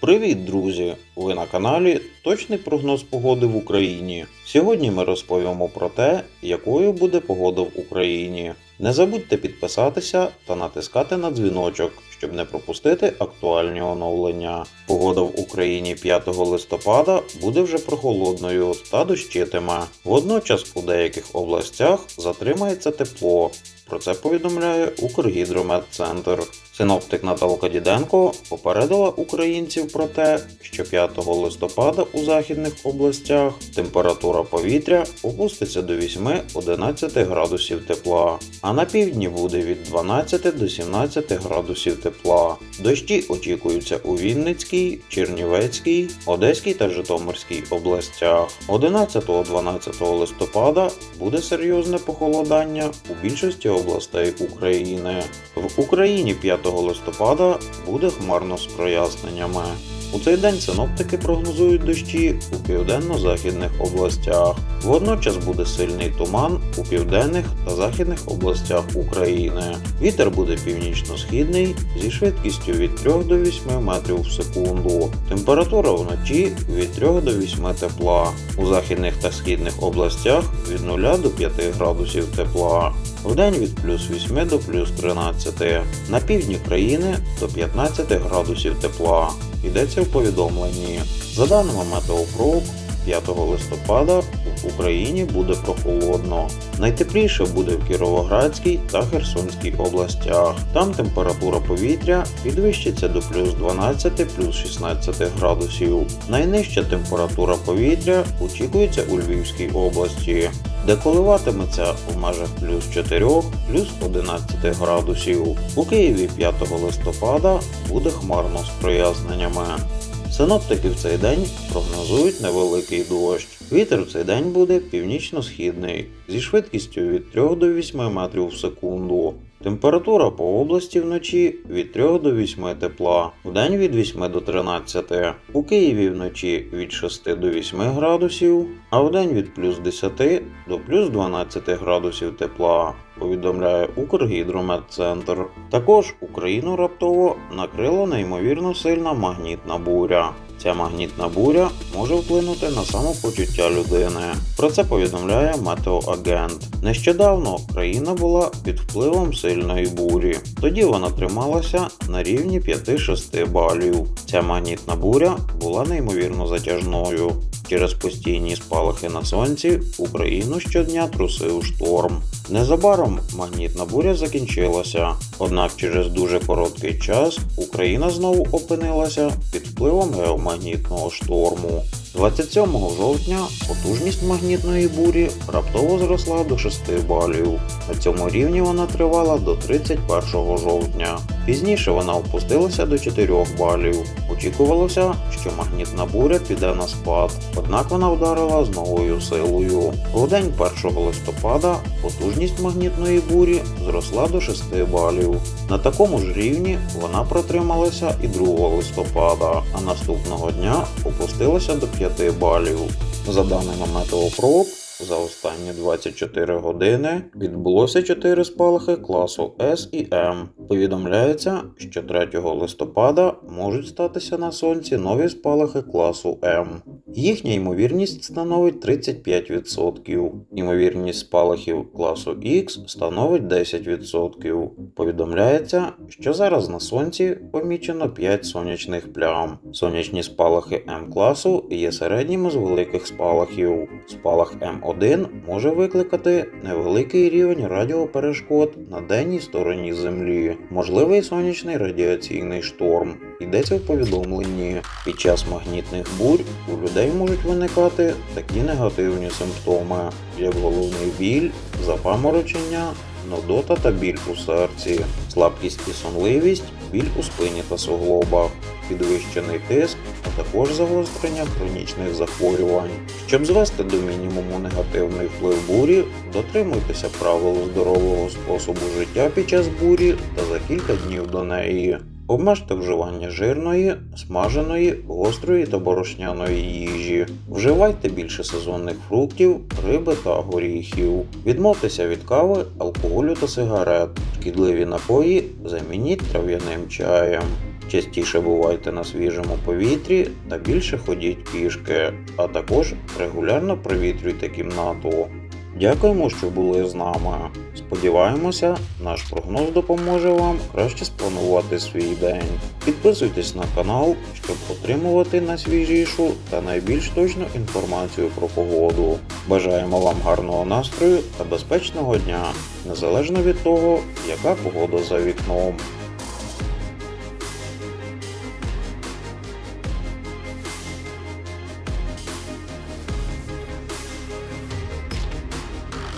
Привіт, друзі! Ви на каналі Точний прогноз погоди в Україні. Сьогодні ми розповімо про те, якою буде погода в Україні. Не забудьте підписатися та натискати на дзвіночок, щоб не пропустити актуальні оновлення. Погода в Україні 5 листопада буде вже прохолодною та дощитиме. Водночас у деяких областях затримається тепло. Про це повідомляє Укргідрометцентр. Синоптик Наталка Діденко попередила українців про те, що 5 листопада у західних областях температура повітря опуститься до 8-11 градусів тепла, а на півдні буде від 12 до 17 градусів тепла. Дощі очікуються у Вінницькій, Чернівецькій, Одеській та Житомирській областях. 11-12 листопада буде серйозне похолодання у більшості областей України. В Україні 5 листопада буде хмарно з проясненнями. У цей день синоптики прогнозують дощі у південно-західних областях. Водночас буде сильний туман у південних та західних областях України. Вітер буде північно-східний зі швидкістю від 3 до 8 метрів в секунду. Температура вночі від 3 до 8 тепла. У західних та східних областях від 0 до 5 градусів тепла. Вдень від плюс 8 до плюс 13. На півдні країни до 15 градусів тепла. Йдеться в повідомленні. За даними Метеопрок, 5 листопада в Україні буде прохолодно. Найтепліше буде в Кіровоградській та Херсонській областях. Там температура повітря підвищиться до плюс 12 плюс 16 градусів. Найнижча температура повітря очікується у Львівській області, де коливатиметься у межах плюс 4 плюс 11 градусів. У Києві 5 листопада буде хмарно з проясненнями. Синоптики в цей день прогнозують невеликий дощ. Вітер в цей день буде північно-східний зі швидкістю від 3 до 8 метрів в секунду. Температура по області вночі від 3 до 8 тепла, вдень від 8 до 13. У Києві вночі від 6 до 8 градусів, а вдень від плюс 10 до плюс 12 градусів тепла, повідомляє Укргідрометцентр. Також Україну раптово накрила неймовірно сильна магнітна буря. Ця магнітна буря може вплинути на самопочуття людини. Про це повідомляє метеоагент. Нещодавно країна була під впливом сильної бурі. Тоді вона трималася на рівні 5-6 балів. Ця магнітна буря була неймовірно затяжною. Через постійні спалахи на сонці Україну щодня трусив шторм. Незабаром магнітна буря закінчилася, однак через дуже короткий час Україна знову опинилася під впливом геомагнітного шторму. 27 жовтня потужність магнітної бурі раптово зросла до 6 балів. На цьому рівні вона тривала до 31 жовтня. Пізніше вона опустилася до 4 балів. Очікувалося, що магнітна буря піде на спад, однак вона вдарила з новою силою. У день 1 листопада потужність магнітної бурі зросла до 6 балів. На такому ж рівні вона протрималася і 2 листопада, а наступного дня опустилася до 5 балів. За даними Метеопрок, за останні 24 години відбулося 4 спалахи класу С і М. Повідомляється, що 3 листопада можуть статися на сонці нові спалахи класу М. Їхня ймовірність становить 35%. Ймовірність спалахів класу Х становить 10%. Повідомляється, що зараз на сонці помічено 5 сонячних плям. Сонячні спалахи М класу є середніми з великих спалахів. Спалах М1 може викликати невеликий рівень радіоперешкод на денній стороні Землі, можливий сонячний радіаційний шторм. Йдеться в повідомленні. Під час магнітних бурь у людей можуть виникати такі негативні симптоми, як головний біль, запаморочення, нудота та біль у серці, слабкість і сонливість, біль у спині та суглобах, підвищений тиск, а також загострення хронічних захворювань. Щоб звести до мінімуму негативний вплив бурі, дотримуйтеся правил здорового способу життя під час бурі та за кілька днів до неї. Обмежте вживання жирної, смаженої, гострої та борошняної їжі. Вживайте більше сезонних фруктів, риби та горіхів. Відмовтеся від кави, алкоголю та сигарет. Шкідливі напої замініть трав'яним чаєм. частіше бувайте на свіжому повітрі та більше ходіть пішки, а також регулярно провітрюйте кімнату. Дякуємо, що були з нами. Сподіваємося, наш прогноз допоможе вам краще спланувати свій день. Підписуйтесь на канал, щоб отримувати найсвіжішу та найбільш точну інформацію про погоду. Бажаємо вам гарного настрою та безпечного дня, незалежно від того, яка погода за вікном.